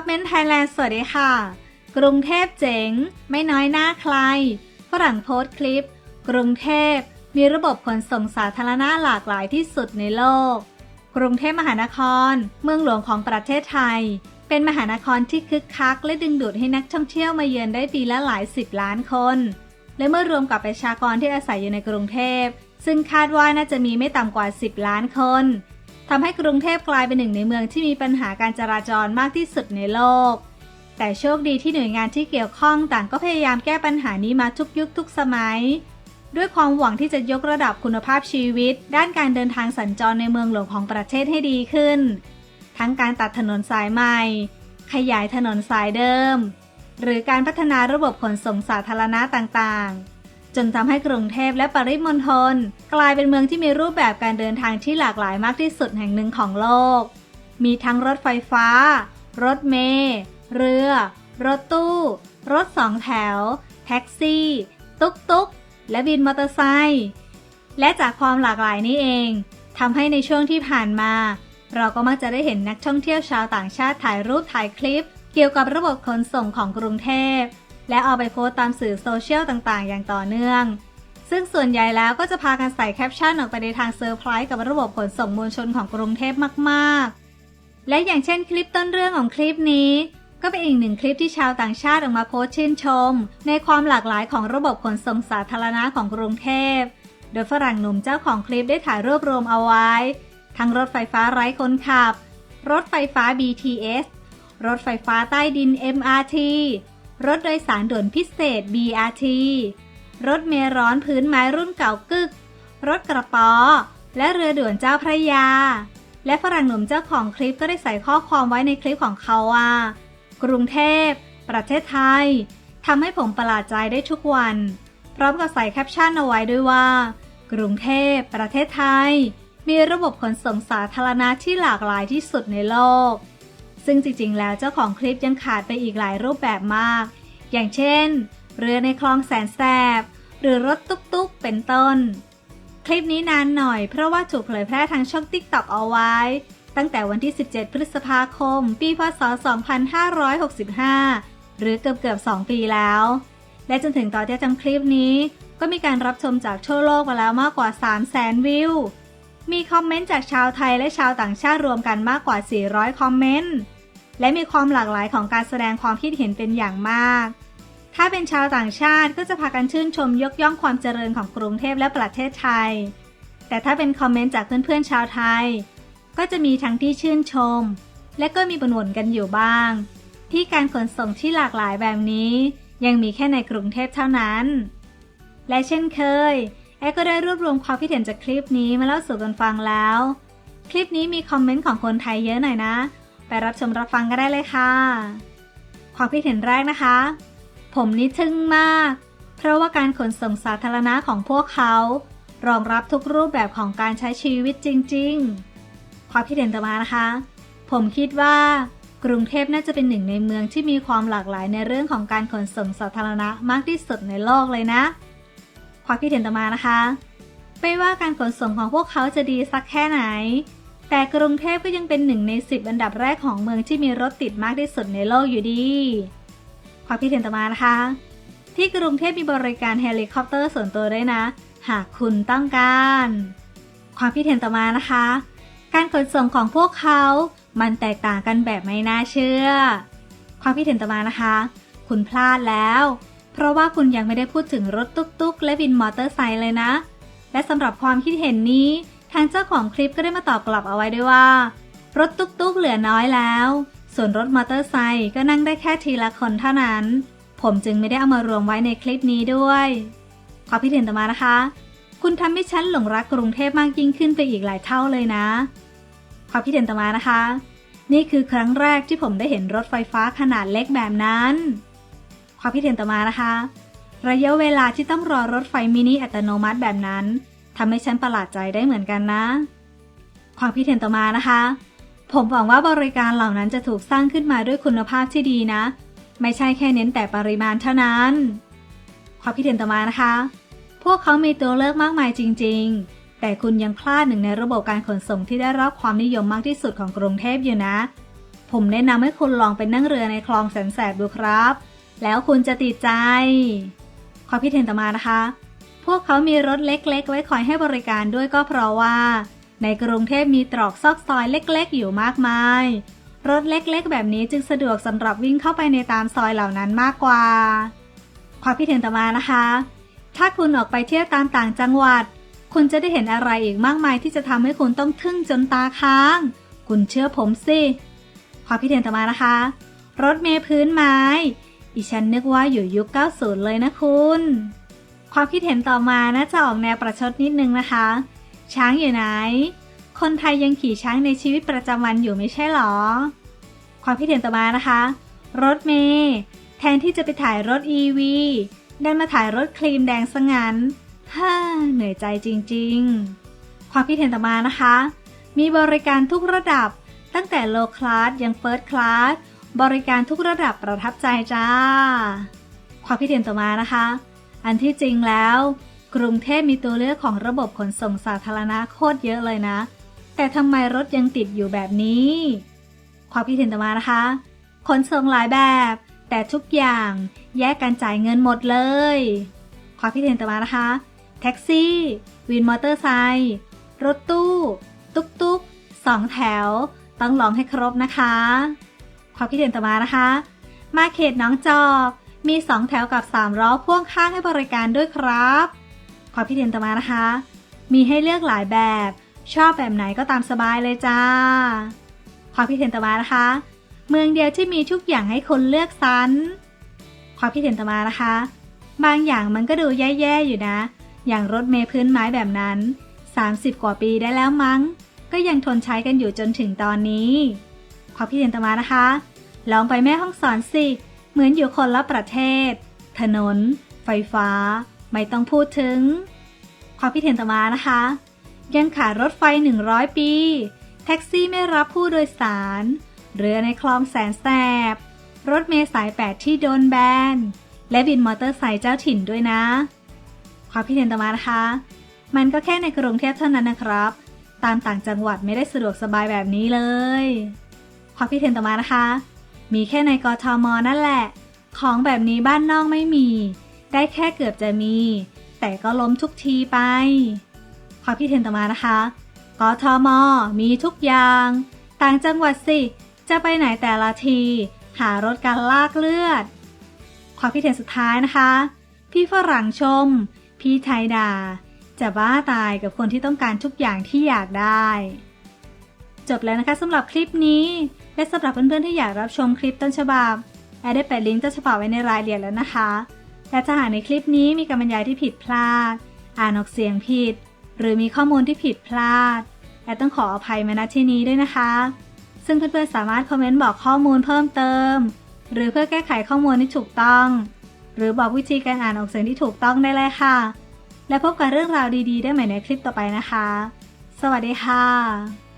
Top Men Thailand สวัสดีค่ะ กรุงเทพเจ๋ง ไม่น้อยหน้าใคร ฝรั่งโพสต์คลิป กรุงเทพ มีระบบขนส่งสาธารณะหลากหลายที่สุดในโลก กรุงเทพมหานคร เมืองหลวงของประเทศไทย เป็นมหานครที่คึกคัก และดึงดูดให้นักท่องเที่ยวมาเยือนได้ปีละหลายสิบล้านคน และเมื่อรวมกับประชากรที่อาศัยอยู่ในกรุงเทพ ซึ่งคาดว่าน่าจะมีไม่ต่ำกว่า 10 ล้านคน ทำให้กรุงเทพกลายเป็นหนึ่งในเมืองที่มีปัญหาการจราจรมากที่สุดในโลก แต่โชคดีที่หน่วยงานที่เกี่ยวข้องต่างก็พยายามแก้ปัญหานี้มาทุกยุคทุกสมัย ด้วยความหวังที่จะยกระดับคุณภาพชีวิต ด้านการเดินทางสัญจรในเมืองหลวงของประเทศให้ดีขึ้น ทั้งการตัดถนนสายใหม่ ขยายถนนสายเดิม หรือการพัฒนาระบบขนส่งสาธารณะต่างๆ จนทำให้กรุงเทพและปริมณฑลกลายเป็นเมืองที่มีรูปแบบการเดินทางที่หลากหลายมากที่สุดแห่งหนึ่งของโลก มีทั้งรถไฟฟ้า รถเมล์เรือ รถตู้ รถสองแถว แท็กซี่ ตุ๊กตุ๊กและบินมอเตอร์ไซค์และจากความหลากหลายนี้เองทำให้ในช่วงที่ผ่านมา เราก็มักจะได้เห็นนักท่องเที่ยวชาวต่างชาติถ่ายรูปถ่ายคลิป เกี่ยวกับระบบขนส่งของกรุงเทพ และเอาไปโพสต์ตามสื่อโซเชียลต่างๆ อย่างต่อเนื่อง ซึ่งส่วนใหญ่แล้วก็จะพากันใส่แคปชั่นออกไปในทางเซอร์ไพรส์กับระบบขนส่งมวลชนของกรุงเทพมากๆ และอย่างเช่นคลิปต้นเรื่องของคลิปนี้ ก็เป็นอีกหนึ่งคลิปที่ชาวต่างชาติออกมาโพสต์ชื่นชม ในความหลากหลายของระบบขนส่งสาธารณะของกรุงเทพ โดยฝรั่งหนุ่มเจ้าของคลิปได้ถ่ายรวบรวมเอาไว้ ทั้งรถไฟฟ้าไร้คนขับ รถไฟฟ้า BTS รถไฟฟ้าใต้ดิน MRT รถโดยสารด่วนพิเศษ BRT รถเมล์ร้อนพื้นไม้รุ่นเก่ากึก รถกระป๋อ และเรือด่วนเจ้าพระยา และฝรั่งหนุ่มเจ้าของคลิปก็ได้ใส่ข้อความไว้ในคลิปของเขาว่า กรุงเทพ ประเทศไทยทำให้ผมประหลาดใจได้ทุกวัน พร้อมกับใส่แคปชั่นเอาไว้ด้วยว่า กรุงเทพ ประเทศไทย มีระบบขนส่งสาธารณะที่หลากหลายที่สุดในโลก ซึ่งจริงๆ แล้วเจ้าของคลิปยังขาดไปอีกหลายรูปแบบมาก อย่างเช่น เรือในคลองแสนแสบ หรือรถตุ๊กๆ เป็นต้น คลิปนี้นานหน่อยเพราะว่าถูกเผยแพร่ทางช่อง TikTok เอาไว้ ตั้งแต่วันที่ 17 พฤษภาคม ปีพศ 2565 หรือเกือบเกือบ2ปีแล้ว และจนถึงตอนที่ทำคลิปนี้ ก็มีการรับชมจากทั่วโลกมาแล้วมากกว่า 3 0 0 0 0 0 วิว มีคอมเมนต์จากชาวไทยและชาวต่างชาติรวมกันมากกว่า 400 คอมเมนต์ และมีความหลากหลายของการแสดงความคิดเห็นเป็นอย่างมาก ถ้าเป็นชาวต่างชาติก็จะพากันชื่นชมยกย่องความเจริญของกรุงเทพและประเทศไทย แต่ถ้าเป็นคอมเมนต์จากเพื่อนๆชาวไทย ก็จะมีทั้งที่ชื่นชม และก็มีบ่นๆกันอยู่บ้าง ที่การขนส่งที่หลากหลายแบบนี้ ยังมีแค่ในกรุงเทพเท่านั้น และเช่นเคย แอก็ได้รวบรวมความคิดเห็นจากคลิปนี้มาเล่าสู่กันฟังแล้ว คลิปนี้มีคอมเมนต์ของคนไทยเยอะหน่อยนะ ไปรับชมรับฟังกันได้เลยค่ะ ความคิดเห็นแรกนะคะ ผมนี่ทึ่งมาก เพราะว่าการขนส่งสาธารณะของพวกเขา รองรับทุกรูปแบบของการใช้ชีวิตจริง ๆ ความคิดเห็นต่อมานะคะ ผมคิดว่ากรุงเทพน่าจะเป็นหนึ่งในเมืองที่มีความหลากหลายในเรื่องของการขนส่งสาธารณะมากที่สุดในโลกเลยนะ ความคิดเห็นต่อมานะคะ ไม่ว่าการขนส่งของพวกเขาจะดีสักแค่ไหน แต่กรุงเทพก็ยังเป็นหนึ่งในสิบอันดับแรกของเมืองที่มีรถติดมากที่สุดในโลกอยู่ดี ความคิดเห็นต่อมานะคะ ที่กรุงเทพมีบริการเฮลิคอปเตอร์ส่วนตัวด้วยนะ หากคุณต้องการ ความคิดเห็นต่อมานะคะ การขนส่งของพวกเขา มันแตกต่างกันแบบไม่น่าเชื่อ ความคิดเห็นต่อมานะคะ คุณพลาดแล้ว เพราะว่าคุณยังไม่ได้พูดถึงรถตุ๊กๆ และวินมอเตอร์ไซค์เลยนะ และสำหรับความคิดเห็นนี้ ทางเจ้าของคลิปก็ได้มาตอบกลับเอาไว้ด้วยว่า รถตุ๊กๆ เหลือน้อยแล้ว ส่วนรถมอเตอร์ไซค์ก็นั่งได้แค่ทีละคนเท่านั้น ผมจึงไม่ได้เอามารวมไว้ในคลิปนี้ด้วยความคิดเห็นต่อมานะคะ คุณทำให้ฉันหลงรักกรุงเทพมากยิ่งขึ้นไปอีกหลายเท่าเลยนะความคิดเห็นต่อมานะคะ นี่คือครั้งแรกที่ผมได้เห็นรถไฟฟ้าขนาดเล็กแบบนั้น ความคิดเห็นต่อมานะคะ ระยะเวลาที่ต้องรอรถไฟมินิอัตโนมัติแบบนั้นทำให้ฉันประหลาดใจได้เหมือนกันนะ ความคิดเห็นต่อมานะคะ ผมหวังว่าบริการเหล่านั้นจะถูกสร้างขึ้นมาด้วยคุณภาพที่ดีนะ ไม่ใช่แค่เน้นแต่ปริมาณเท่านั้น ความคิดเห็นต่อมานะคะ พวกเขามีตัวเลือกมากมายจริง ๆ แต่คุณยังพลาดหนึ่งในระบบการขนส่งที่ได้รับความนิยมมากที่สุดของกรุงเทพอยู่นะ ผมแนะนำให้คุณลองไปนั่งเรือในคลองแสนแสบดูครับ แล้วคุณจะติดใจ ความคิดเห็นต่อมานะคะ พวกเขามีรถเล็ก ๆ ไว้คอยให้บริการด้วยก็เพราะว่า ในกรุงเทพมีตรอกซอกซอยเล็ก ๆ อยู่มากมาย รถเล็ก ๆ แบบนี้จึงสะดวกสำหรับวิ่งเข้าไปในตามซอยเหล่านั้นมากกว่า ความคิดเห็นต่อมานะคะ ถ้าคุณออกไปเที่ยวตามต่างจังหวัด คุณจะได้เห็นอะไรอีกมากมายที่จะทำให้คุณต้องทึ่งจนตาค้าง คุณเชื่อผมสิความคิดเห็นต่อมานะคะ รถเมล์พื้นไม้ ดิฉันนึกว่าอยู่ยุค 90 เลยนะคุณ ความคิดเห็นต่อมาน่าจะออกแนวประชดนิดนึงนะคะ ช้างอยู่ไหน คนไทยยังขี่ช้างในชีวิตประจำวันอยู่ไม่ใช่หรอ ความคิดเห็นต่อมานะคะ รถเมล์แทนที่จะไปถ่ายรถ EV ดันมาถ่ายรถครีมแดงซะงั้นฮ่าเหนื่อยใจจริงๆ ความคิดเห็นต่อมานะคะ มีบริการทุกระดับตั้งแต่โลคลาสยังเฟิร์สคลาส บริการทุกระดับประทับใจจ้า ความคิดเห็นต่อมานะคะ อันที่จริงแล้ว กรุงเทพมีตัวเลือกของระบบขนส่งสาธารณะโคตรเยอะเลยนะ แต่ทำไมรถยังติดอยู่แบบนี้ ความคิดเห็นต่อมานะคะ ขนส่งหลายแบบ แต่ทุกอย่างแยกกันจ่ายเงินหมดเลย ความคิดเห็นต่อมานะคะ แท็กซี่ วินมอเตอร์ไซค์รถตู้ ตุ๊กตุ๊กสองแถว ต้องลองให้ครบนะคะ ความคิดเห็นต่อมานะคะ มาเขตหน้องจอกมีสองแถวกับสามล้อพ่วงข้างให้บริการด้วยครับ ความคิดเห็นต่อมานะคะ มีให้เลือกหลายแบบ ชอบแบบไหนก็ตามสบายเลยจ้า ความคิดเห็นต่อมานะคะ เมืองเดียวที่มีทุกอย่างให้คนเลือกสรรความคิดเห็นต่อมานะคะ บางอย่างมันก็ดูแย่ๆอยู่นะ อย่างรถเมล์พื้นไม้แบบนั้น 30 กว่าปีได้แล้วมั้ง ก็ยังทนใช้กันอยู่จนถึงตอนนี้ ความคิดเห็นต่อมานะคะ ลองไปแม่ห้องสอนสิ เหมือนอยู่คนละประเทศ ถนน ไฟฟ้า ไม่ต้องพูดถึง ความคิดเห็นต่อมานะคะ ยังขายรถไฟ 100 ปี แท็กซี่ไม่รับผู้โดยสาร เรือในคลองแสนแสบ รถเมล์สาย 8 ที่โดนแบน และบินมอเตอร์ไซค์เจ้าถิ่นด้วยนะ ความคิดเห็นต่อมานะคะ มันก็แค่ในกรุงเทพเท่านั้นนะครับ ตามต่างจังหวัดไม่ได้สะดวกสบายแบบนี้เลย ความคิดเห็นต่อมานะคะ มีแค่ในกทมนั่นแหละ ของแบบนี้บ้านนอกไม่มี ได้แค่เกือบจะมี แต่ก็ล้มทุกทีไป ความคิดเห็นต่อมานะคะ กทมมีทุกอย่าง ต่างจังหวัดสิ จะไปไหนแต่ละที หารถการลากเลือด ความคิดเห็นสุดท้ายนะคะ พี่ฝรั่งชม พี่ไทยดา จะบ้าตายกับคนที่ต้องการทุกอย่างที่อยากได้ จบแล้วนะคะสำหรับคลิปนี้ และสำหรับเพื่อนๆที่อยากรับชมคลิปต้นฉบับแอดได้แปะลิงก์ต้นฉบับไว้ในรายละเอียดแล้วนะคะ และถ้าหากในคลิปนี้มีการบรรยายที่ผิดพลาด อ่านออกเสียงผิด หรือมีข้อมูลที่ผิดพลาดแอดต้องขออภัยมาณที่นี้ด้วยนะคะ ซึ่งเพื่อนๆสามารถคอมเมนต์บอกข้อมูลเพิ่มเติม หรือเพื่อแก้ไขข้อมูลที่ถูกต้อง หรือบอกวิธีการอ่านออกเสียงที่ถูกต้องได้เลยค่ะ และพบกับเรื่องราวดีๆ ได้ใหม่ในคลิปต่อไปนะคะ สวัสดีค่ะ